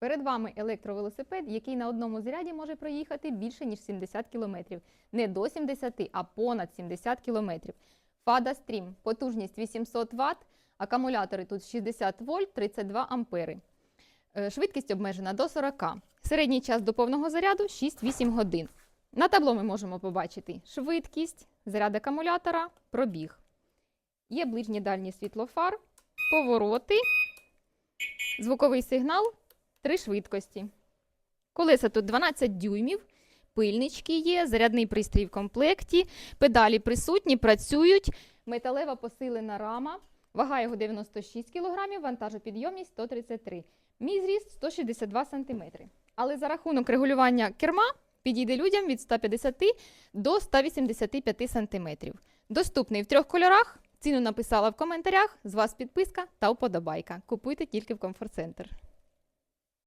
Перед вами електровелосипед, який на одному заряді може проїхати більше ніж 70 км. Не до 70, а понад 70 км. Фада Stream, потужність 800 Вт, акумулятори тут 60 вольт, 32 ампери. Е, Швидкість обмежена до 40. Середній час до повного заряду 6-8 годин. На табло ми можемо побачити швидкість, заряд акумулятора, пробіг. Є ближнє дальнє світло фар, повороти, звуковий сигнал, три швидкості. Колеса тут 12 дюймів, пильнички є, зарядний пристрій в комплекті, педалі присутні, працюють, металева посилена рама, вага його 96 кг, вантажопідйомність 133 Мій зріст 162 см. Але за рахунок регулювання керма підійде людям від 150 до 185 см. Доступний в трьох кольорах. Ціну написала в коментарях. З вас підписка та вподобайка. Купуйте тільки в комфорт-центр.